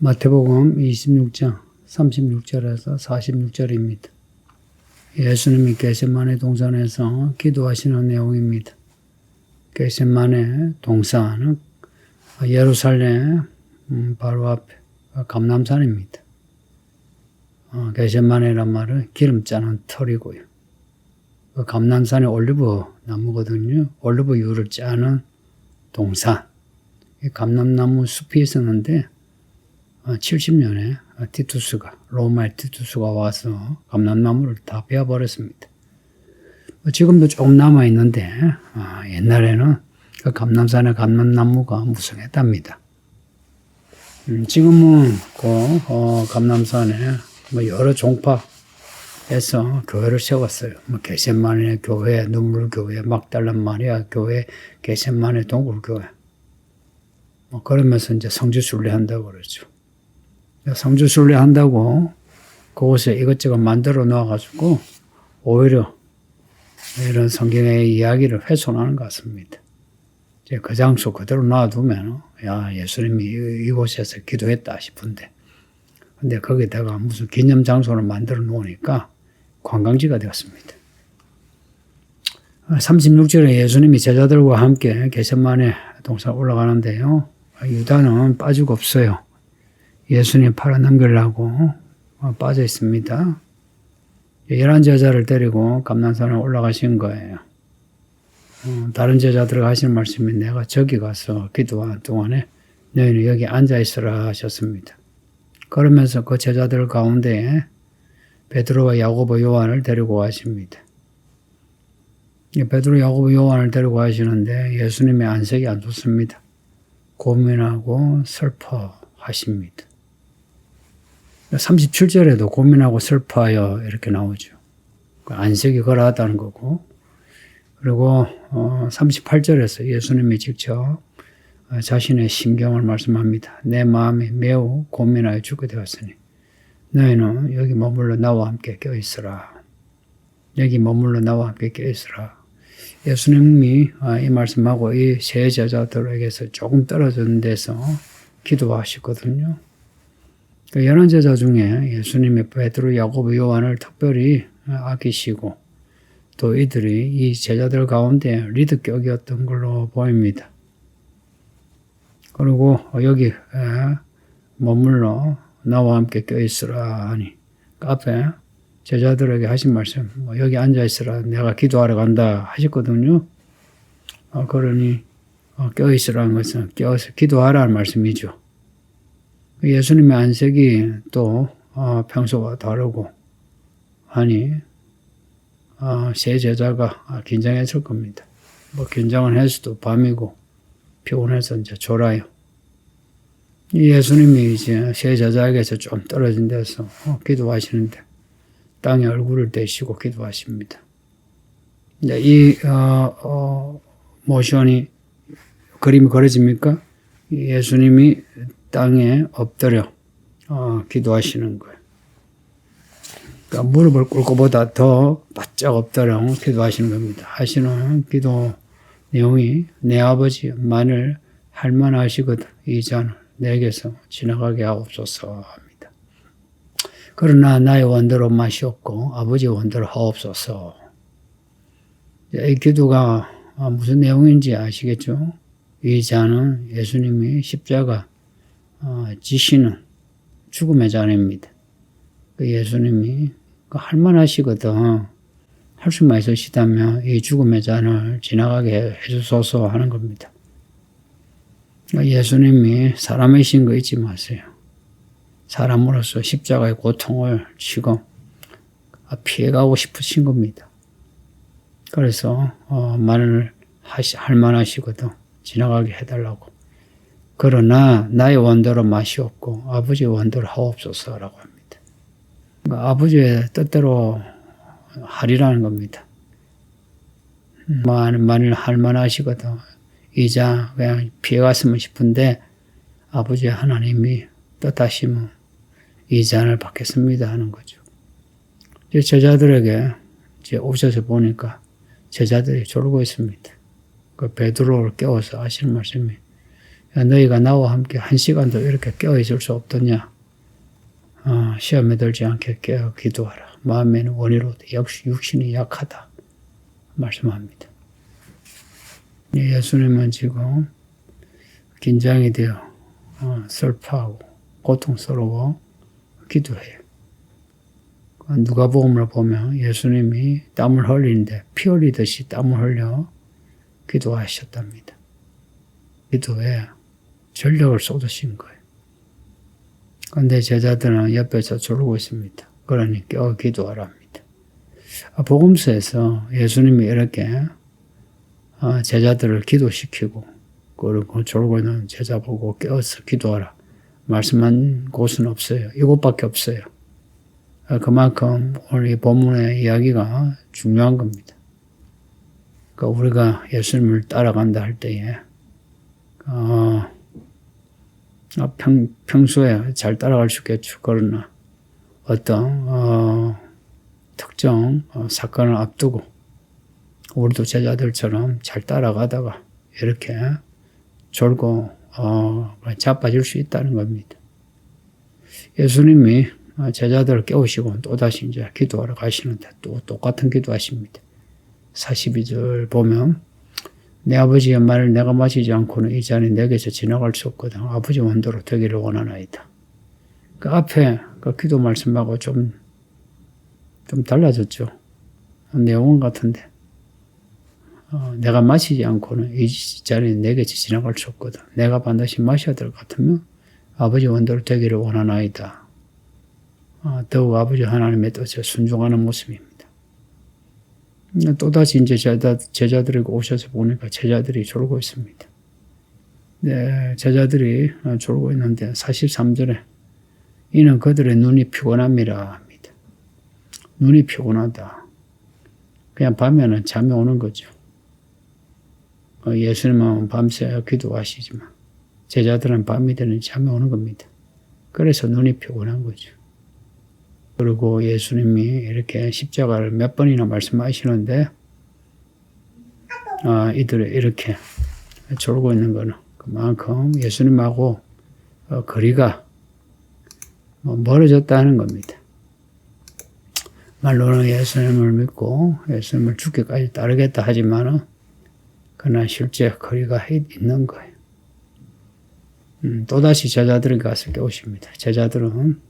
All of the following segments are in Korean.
마태복음 26장 36절에서 46절입니다. 예수님이 게셋만의 동산에서 기도하시는 내용입니다. 게셋만의 동산은 예루살렘 음, 바로 앞에 감남산입니다. 어, 게셋만이란 말은 기름 짜는 털이고요. 그 감남산이 올리브 나무거든요. 올리브유를 짜는 동산. 이 감남나무 숲이 있었는데 70년에 티투스가 로마의 티투스가 와서 감남나무를 다 베어버렸습니다. 뭐 지금도 조금 남아 있는데 아, 옛날에는 그 감남산의 감남나무가 무성했답니다. 음, 지금은 그 어, 감남산에 뭐 여러 종파에서 교회를 세웠어요. 뭐 게셋만의 교회, 눈물 교회, 막달란 마리아 교회, 게셋만의 동굴 교회. 뭐 그러면서 이제 성지 순례한다고 그러죠. 성지 순례한다고 그곳에 이것저것 만들어 놓아가지고 오히려 이런 성경의 이야기를 훼손하는 것 같습니다. 이제 그 장소 그대로 놔두면 야 예수님이 이- 이곳에서 기도했다 싶은데 근데 거기다가 무슨 기념 장소를 만들어 놓으니까 관광지가 되었습니다. 36절에 예수님이 제자들과 함께 게셋만의 동산 올라가는데요. 유다는 빠지고 없어요. 예수님 팔아 넘기려고 빠져 있습니다. 열한 제자를 데리고 감난산에 올라가신 거예요. 어, 다른 제자들 하시는 말씀이 내가 저기 가서 기도하는 동안에 너희는 여기 앉아 있으라 하셨습니다. 그러면서 그 제자들 가운데 베드로와 야고보 요한을 데리고 가십니다. 이 베드로 야고보 요한을 데리고 가시는데 예수님의 안색이 안 좋습니다. 고민하고 슬퍼하십니다. 37절에도 고민하고 슬퍼하여 이렇게 나오죠. 그 안색이 그러하다는 거고. 그리고 어, 38절에서 예수님이 직접 어, 자신의 심경을 말씀합니다. 내 마음이 매우 고민하여 죽게 되었으니 너희는 여기 머물러 나와 함께 껴있으라. 여기 머물러 나와 함께 껴있으라. 예수님이 아, 이 말씀하고 이 세 제자들에게서 조금 떨어진 데서 기도하시거든요. 그 열한 제자 중에 예수님의 베드로, 야고보, 요한을 특별히 아끼시고 또 이들이 이 제자들 가운데 리더격이었던 걸로 보입니다. 그리고 여기 머물러 나와 함께 껴있으라 하니 그 앞에 제자들에게 하신 말씀 뭐 여기 앉아 있으라 내가 기도하러 간다 하셨거든요. 어, 그러니 어, 껴있으라는 것은 껴서 기도하라는 말씀이죠. 예수님의 안색이 또 어, 평소와 다르고 어, 세 제자가 긴장했을 겁니다. 뭐 긴장은 했어도 밤이고 피곤해서 이제 졸아요. 이 예수님이 이제 세 제자에게서 좀 떨어진 데서 어, 기도하시는데 땅에 얼굴을 대시고 기도하십니다. 이제 이 어, 어, 모션이 그림이 그려집니까? 예수님이 땅에 엎드려 어, 기도하시는 거예요. 그러니까 무릎을 꿇고 보다 더 바짝 엎드려 기도하시는 겁니다. 하시는 기도 내용이 내 아버지 만을 할만하시거든 이 잔을 내게서 지나가게 하옵소서 합니다. 그러나 나의 원대로 마시옵고 아버지 원대로 하옵소서. 이 기도가 무슨 내용인지 아시겠죠? 이 잔은 예수님이 십자가 어, 지시는 죽음의 잔입니다. 그 예수님이 그 할만하시거든. 할 수만 있으시다면 이 죽음의 잔을 지나가게 해주소서 하는 겁니다. 그러니까 예수님이 사람이신 거 잊지 마세요. 사람으로서 십자가의 고통을 지금 피해가고 싶으신 겁니다. 그래서 어, 말을 할 만하시거든. 지나가게 해달라고. 그러나 나의 원대로 마시옵고 아버지의 원대로 하옵소서라고 합니다. 그러니까 아버지의 뜻대로 하리라는 겁니다. 만, 만일 할만하시거든. 이자 그냥 피해갔으면 싶은데 아버지 하나님이 뜻하시면 이 잔을 받겠습니다 하는 거죠. 제자들에게 이제 오셔서 보니까 제자들이 졸고 있습니다. 그 베드로를 깨워서 하시는 말씀이 너희가 나와 함께 한 시간도 이렇게 깨어 있을 수 없더냐? 어, 시험에 들지 않게 깨어 기도하라. 마음에는 원이로 역시 육신이 약하다. 말씀합니다. 예수님은 지금 긴장이 되어 어, 슬퍼하고 고통스러워 기도해요. 누가복음을 보면 예수님이 땀을 흘리는데 피 흘리듯이 땀을 흘려 기도하셨답니다. 기도에 전력을 쏟으신 거예요. 그런데 제자들은 옆에서 졸고 있습니다. 그러니 껴 기도하랍니다. 아, 복음서에서 예수님이 이렇게 어, 제자들을 기도시키고 그리고 졸고 있는 제자 보고 깨어서 기도하라 말씀한 곳은 없어요. 이곳밖에 없어요. 아, 그만큼 오늘 이 본문의 이야기가 중요한 겁니다. 그러니까 우리가 예수님을 따라간다 할 때에 어, 아, 평, 평소에 잘 따라갈 수 있겠죠. 그러나 어떤 어, 특정 어, 사건을 앞두고 우리도 제자들처럼 잘 따라가다가 이렇게 졸고 어, 자빠질 수 있다는 겁니다. 예수님이 제자들을 깨우시고 또다시 이제 기도하러 가시는데 또 똑같은 기도하십니다. 42절 보면 내 아버지의 말을 내가 마시지 않고는 이 잔이 내게서 지나갈 수 없거든. 아버지 원대로 되기를 원하나이다. 그 앞에 그 기도 말씀하고 좀, 좀 달라졌죠. 내용은 같은데. 어, 내가 마시지 않고는 이 잔이 내게서 지나갈 수 없거든. 내가 반드시 마셔야 될 것 같으면 아버지 원대로 되기를 원하나이다. 어, 더욱 아버지 하나님의 뜻에 순종하는 모습입니다. 또다시 이제 제자, 제자들이 오셔서 보니까 제자들이 졸고 있습니다. 네, 제자들이 졸고 있는데 43절에 이는 그들의 눈이 피곤함이라 합니다. 눈이 피곤하다. 그냥 밤에는 잠이 오는 거죠. 어, 예수님은 밤새 기도하시지만 제자들은 밤이 되는 잠이 오는 겁니다. 그래서 눈이 피곤한 거죠. 그리고 예수님이 이렇게 십자가를 몇 번이나 말씀하시는데, 아, 이들이 이렇게 졸고 있는 거는 그만큼 예수님하고 어, 거리가 뭐 멀어졌다는 겁니다. 말로는 예수님을 믿고 예수님을 죽기까지 따르겠다 하지만은 그러나 실제 거리가 있는 거예요. 음, 또다시 제자들이 가서 깨우십니다. 제자들은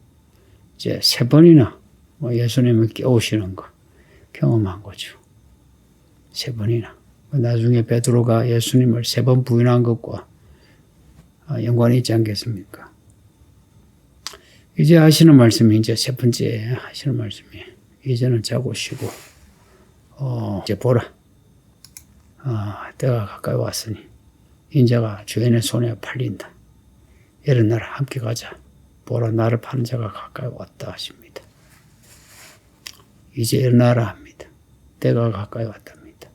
이제 세 번이나 뭐 예수님을 깨우시는 거 경험한 거죠. 세 번이나. 나중에 베드로가 예수님을 세 번 부인한 것과 아, 연관이 있지 않겠습니까? 이제 하시는 말씀이 이제 세 번째 하시는 말씀이 이제는 자고 쉬고 어, 이제 보라. 아, 때가 가까이 왔으니 인자가 주인의 손에 팔린다. 일어나라 함께 가자. 보라 나를 파는 자가 가까이 왔다 하십니다. 이제 일어나라 합니다. 때가 가까이 왔답니다.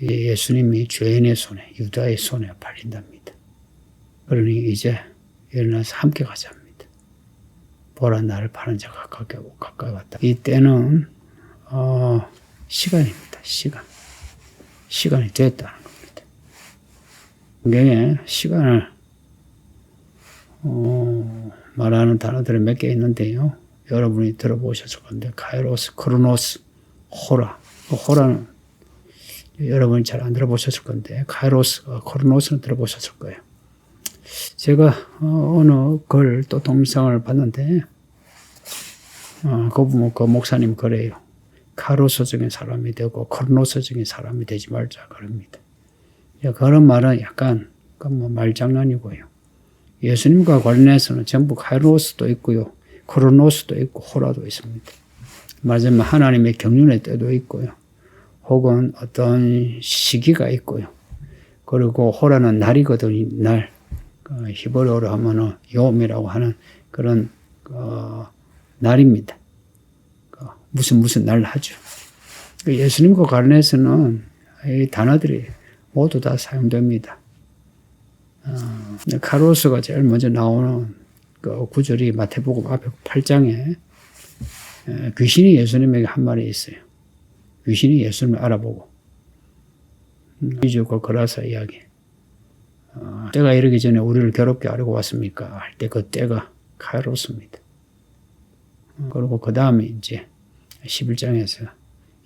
이제 예수님이 죄인의 손에 유다의 손에 팔린답니다. 그러니 이제 일어나서 함께 가자합니다. 보라 나를 파는 자가 가까이, 가까이 왔다. 이 때는 어, 시간입니다. 시간. 시간이 됐다는 겁니다. 성경에 시간을 어, 말하는 단어들이 몇 개 있는데요. 여러분이 들어보셨을 건데 카이로스, 크로노스, 호라. 그 호라는 여러분이 잘 안 들어보셨을 건데 카이로스, 크로노스는 들어보셨을 거예요. 제가 어, 어느 글 또 동영상을 봤는데 어, 그, 그 목사님 그래요. 카로스적인 사람이 되고 크로노스적인 사람이 되지 말자 그럽니다. 그런 말은 약간 그 뭐 말장난이고요. 예수님과 관련해서는 전부 카이로스도 있고요. 크로노스도 있고 호라도 있습니다. 말하자면 하나님의 경륜의 때도 있고요. 혹은 어떤 시기가 있고요. 그리고 호라는 날이거든요. 날. 그 히브리어로 하면은 요음이라고 하는 그런 어, 날입니다. 그 무슨 무슨 날 하죠. 그 예수님과 관련해서는 이 단어들이 모두 다 사용됩니다. 어, 카로스가 제일 먼저 나오는 그 구절이 마태복음 앞에 8장에 귀신이 예수님에게 한 말이 있어요. 귀신이 예수님을 알아보고 이주고 거라사 이야기. 어, 때가 이르기 전에 우리를 괴롭게 하려고 왔습니까? 할 때 그 때가 가로습니다. 어, 그리고 그 다음에 이제 11장에서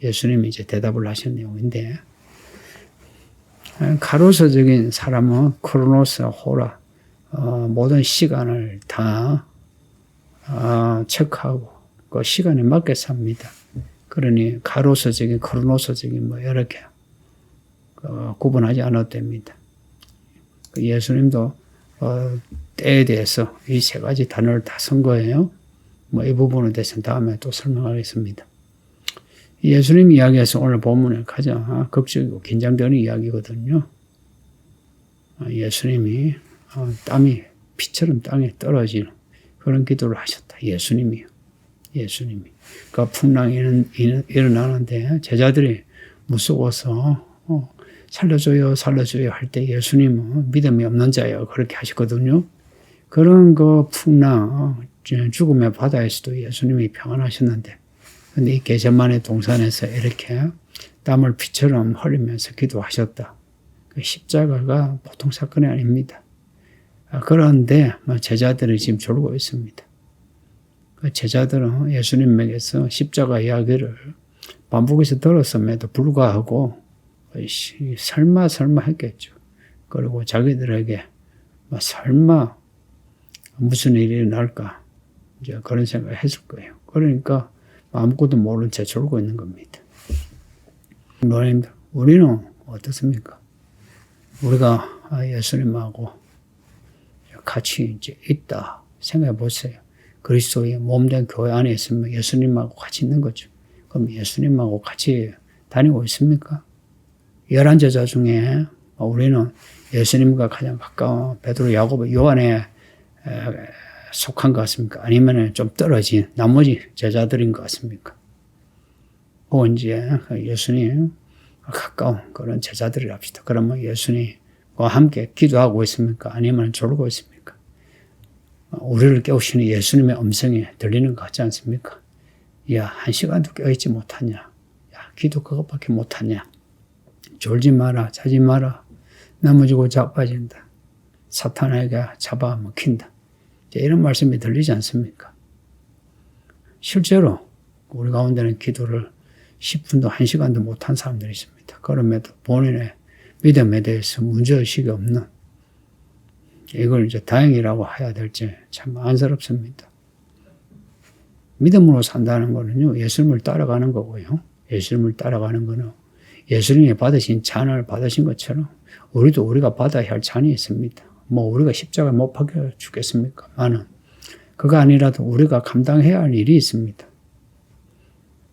예수님이 이제 대답을 하신 내용인데 가로서적인 사람은 크로노스, 호라 어, 모든 시간을 다 어, 체크하고 그 시간에 맞게 삽니다. 그러니 가로서적인 크로노서적인 뭐 이렇게 어, 구분하지 않아도 됩니다. 그 예수님도 어, 때에 대해서 이 세 가지 단어를 다 쓴 거예요. 뭐 이 부분에 대해서는 다음에 또 설명하겠습니다. 예수님 이야기에서 오늘 본문에 가장 극적이고 긴장되는 이야기거든요. 어, 예수님이 어, 땀이 피처럼 땅에 떨어지는 그런 기도를 하셨다. 예수님이요. 예수님이. 그 풍랑이 일어나는데 제자들이 무서워서 어, 살려줘요, 살려줘요 할 때 예수님은 믿음이 없는 자예요. 그렇게 하시거든요. 그런 그 풍랑, 죽음의 바다에서도 예수님이 평안하셨는데, 근데 이 개전만의 동산에서 이렇게 땀을 피처럼 흘리면서 기도하셨다. 그 십자가가 보통 사건이 아닙니다. 아, 그런데 뭐 제자들이 지금 졸고 있습니다. 그 제자들은 예수님에게서 십자가 이야기를 반복해서 들었음에도 불구하고 설마 설마 했겠죠. 그리고 자기들에게 뭐 설마 무슨 일이 일어날까 이제 그런 생각을 했을 거예요. 그러니까 아무것도 모른 채 졸고 있는 겁니다. 노래님들 우리는 어떻습니까? 우리가 예수님하고 같이 이제 있다 생각해 보세요. 그리스도의 몸된 교회 안에 있으면 예수님하고 같이 있는 거죠. 그럼 예수님하고 같이 다니고 있습니까? 열한 제자 중에 우리는 예수님과 가장 가까운 베드로, 야고보, 요한에 속한 것 같습니까? 아니면 좀 떨어진 나머지 제자들인 것 같습니까? 혹은 이제 예수님 가까운 그런 제자들이 합시다. 그러면 예수님과 함께 기도하고 있습니까? 아니면 졸고 있습니까? 우리를 깨우시는 예수님의 음성이 들리는 것 같지 않습니까? 야, 한 시간도 깨어있지 못하냐? 야, 기도 그것밖에 못하냐? 졸지 마라, 자지 마라. 넘어지고 자빠진다. 사탄에게 잡아 먹힌다. 이런 말씀이 들리지 않습니까? 실제로 우리 가운데는 기도를 10분도 1시간도 못한 사람들이 있습니다. 그럼에도 본인의 믿음에 대해서 문제의식이 없는 이걸 이제 다행이라고 해야 될지 참 안쓰럽습니다. 믿음으로 산다는 거는요, 예수님을 따라가는 거고요. 예수님을 따라가는 거는 예수님이 받으신 잔을 받으신 것처럼 우리도 우리가 받아야 할 잔이 있습니다. 뭐 우리가 십자가 못 박혀 죽겠습니까? 많은 그거 아니라도 우리가 감당해야 할 일이 있습니다.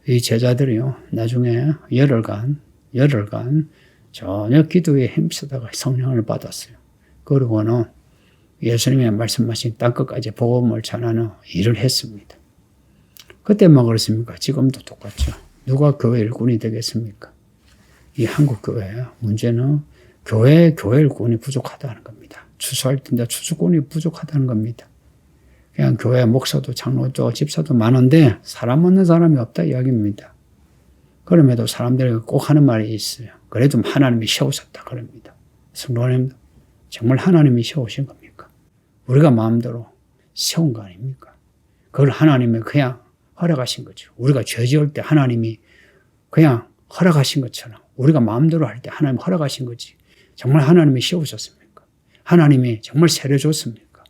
이 제자들이요 나중에 열흘간 열흘간 전혀 기도에 힘쓰다가 성령을 받았어요. 그러고는 예수님의 말씀하신 땅끝까지 복음을 전하는 일을 했습니다. 그때만 그렇습니까? 지금도 똑같죠. 누가 교회 일꾼이 되겠습니까? 이 한국 교회예요. 문제는 교회 교회 일꾼이 부족하다는 겁니다. 추수할 텐데 추수꾼이 부족하다는 겁니다. 그냥 교회 목사도 장로도 집사도 많은데 사람 없는 사람이 없다 이야기입니다. 그럼에도 사람들이 꼭 하는 말이 있어요. 그래도 하나님이 세우셨다 그럽니다. 성도님 정말 하나님이 세우신 겁니까? 우리가 마음대로 세운 거 아닙니까? 그걸 하나님이 그냥 허락하신 거죠. 우리가 죄 지을 때 하나님이 그냥 허락하신 것처럼 우리가 마음대로 할 때 하나님 허락하신 거지. 정말 하나님이 세우셨습니까? 하나님이 정말 세례 줬습니까?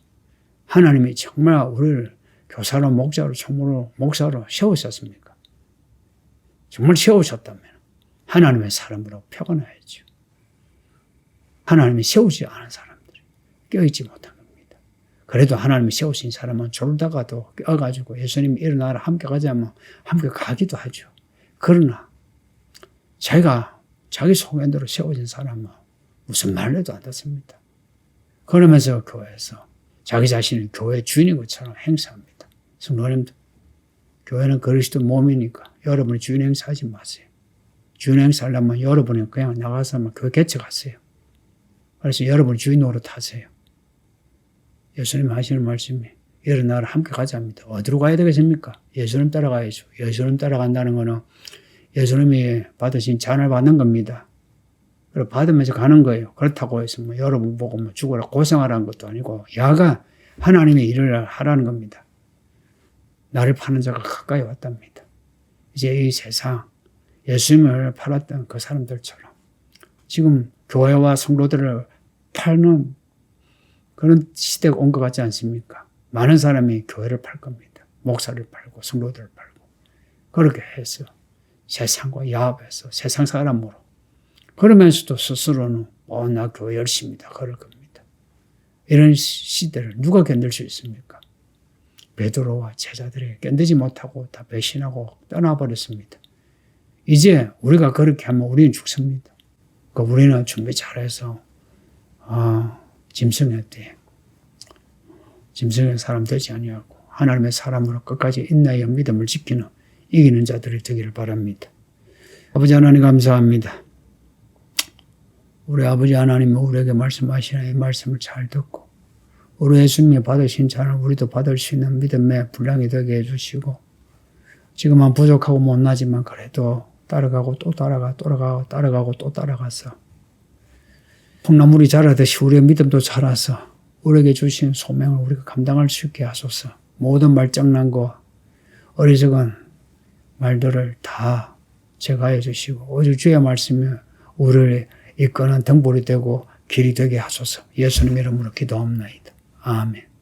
하나님이 정말 우리를 교사로 목자로 총무로 목사로 세우셨습니까? 정말 세우셨다면 하나님의 사람으로 표현해야죠. 하나님이 세우지 않은 사람들이 껴있지 못한 겁니다. 그래도 하나님이 세우신 사람은 졸다가도 껴가지고 예수님이 일어나라 함께 가자면 함께 가기도 하죠. 그러나 자기가 자기 소견대로 세워진 사람은 무슨 말도 안 듣습니다. 그러면서 교회에서 자기 자신을 교회 주인인 것처럼 행사합니다. 성도님도 교회는 그리스도 몸이니까 여러분이 주인 행사하지 마세요. 주인 행사하려면 여러분이 그냥 나가서 교회 개척하세요. 그래서 여러분 주인 노릇하세요. 예수님 하시는 말씀이 일어나라 함께 가자합니다. 어디로 가야 되겠습니까? 예수님 따라가야죠. 예수님 따라간다는 것은 예수님이 받으신 잔을 받는 겁니다. 받으면서 가는 거예요. 그렇다고 해서 뭐 여러분 보고 뭐 죽어라 고생하라는 것도 아니고 야가 하나님의 일을 하라는 겁니다. 나를 파는 자가 가까이 왔답니다. 이제 이 세상 예수님을 팔았던 그 사람들처럼 지금 교회와 성도들을 팔는 그런 시대가 온 것 같지 않습니까? 많은 사람이 교회를 팔 겁니다. 목사를 팔고 성도들을 팔고 그렇게 해서 세상과 야합해서 세상 사람으로 그러면서도 스스로는 어, 나 교회 열심히다 그럴 겁니다. 이런 시- 시대를 누가 견딜 수 있습니까? 베드로와 제자들이 견디지 못하고 다 배신하고 떠나버렸습니다. 이제 우리가 그렇게 하면 우리는 죽습니다. 그 우리는 준비 잘해서 아, 짐승의 때 짐승의 사람 되지 아니하고 하나님의 사람으로 끝까지 인내의 믿음을 지키는 이기는 자들이 되기를 바랍니다. 아버지 하나님 감사합니다. 우리 아버지 하나님 우리에게 말씀하시는 이 말씀을 잘 듣고 우리 예수님이 받으신 자는 우리도 받을 수 있는 믿음의 분량이 되게 해주시고 지금은 부족하고 못나지만 그래도 따라가고 또 따라가 따라가고 따라가고 또 따라가서 풍나물이 자라듯이 우리의 믿음도 자라서 우리에게 주신 소명을 우리가 감당할 수 있게 하소서. 모든 말장난과 어리석은 말들을 다 제거해 주시고 오직 주의 말씀이 우리를 이끄는 등불이 되고 길이 되게 하소서 예수님 이름으로 기도합나이다. 아멘.